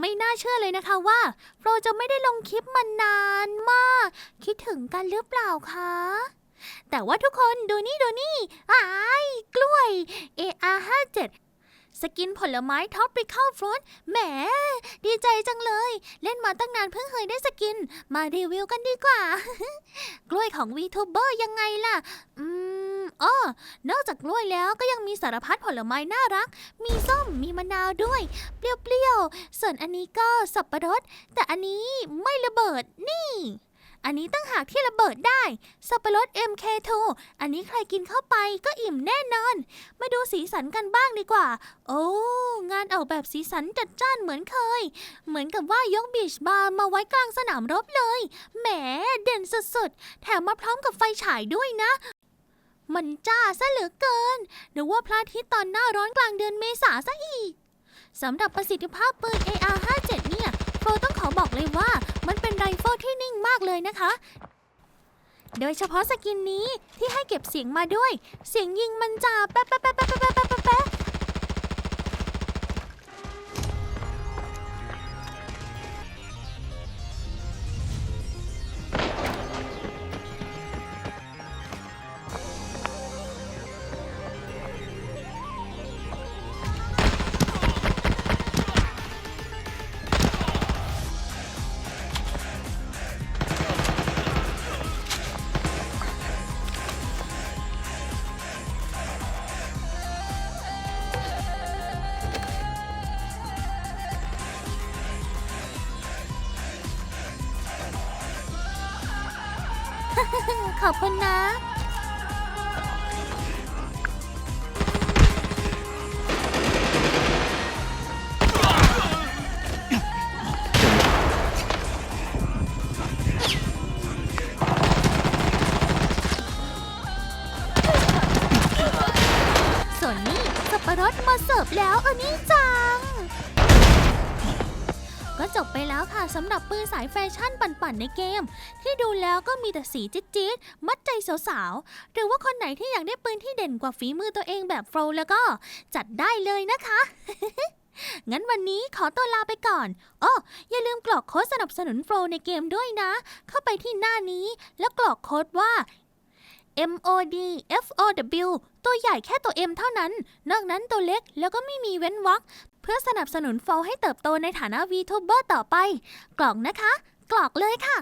ไม่น่าเชื่อเลยนะคะว่าโฟรจะไม่ได้ลงคลิปมานานมาก คิดถึงกันหรือเปล่าคะ แต่ว่าทุกคนดูนี่ดูนี่อ้ายกล้วย AR57 สกินผลไม้ท็อปปิค a ลฟรุตแหม ดีใจจังเลย เล่นมาตั้งนานเพิ่งเคยได้สกิน มารีวิวกันดีกว่า กล้วยของ VTuber ยังไงล่ะ อืม อ้อนอกจากกล้วยแล้วก็ยังมีสารพัดผลไม้น่ารัก มีส้ม มีมะนาวด้วย เปรี้ยวๆ ส่วนอันนี้ก็สับปะรด แต่อันนี้ไม่ระเบิดนี่ อันนี้ตั้งหากที่ระเบิดได้ สับปะรด MK2 อันนี้ใครกินเข้าไปก็อิ่มแน่นอน มาดูสีสันกันบ้างดีกว่า โอ้ งานออกแบบสีสันจัดจ้านเหมือนเคย เหมือนกับว่ายกบีชบาร์มาไว้กลางสนามรบเลย แหม เด่นสุดๆ แถมมาพร้อมกับไฟฉายด้วยนะ มันจ้าซะเหลือเกินหรือว่าพระอาทิตย์ตอนหน้าร้อนกลางเดือนเมษาซะอีกสำหรับประสิทธิภาพปืน AR57 เนี่ยโฟต้องขอบอกเลยว่ามันเป็นไรเฟิลที่นิ่งมากเลยนะคะ โดยเฉพาะสกินนี้ที่ให้เก็บเสียงมาด้วย เสียงยิงมันจะแป๊ะแป๊ะแป๊ะแป๊ะแป๊ะแป๊ะ ขอบคุณนะ ส่วนนี้สับปะรดมาเสิร์ฟแล้วอันนี้จัง ก็จบไปแล้วค่ะสำหรับปืนสายแฟชั่นปั่นๆในเกม ที่ดูแล้วก็มีแต่สีจี๊ดๆ มัดใจสาวๆ หรือว่าคนไหนที่อยากได้ปืนที่เด่นกว่าฝีมือตัวเองแบบโฟลแล้วก็จัดได้เลยนะคะ งั้นวันนี้ขอตัวลาไปก่อนอ้ออย่าลืมกรอกโค้ดสนับสนุนโฟลในเกมด้วยนะ เข้าไปที่หน้านี้แล้วกรอกโค้ดว่า M O D F O W ตัวใหญ่แค่ตัว M เท่านั้น นอกนั้นตัวเล็กแล้วก็ไม่มีเว้นวรรคเพื่อสนับสนุนโฟลให้เติบโตในฐานะ VTuber ต่อไป กล่องนะคะ กล่อกเลยค่ะ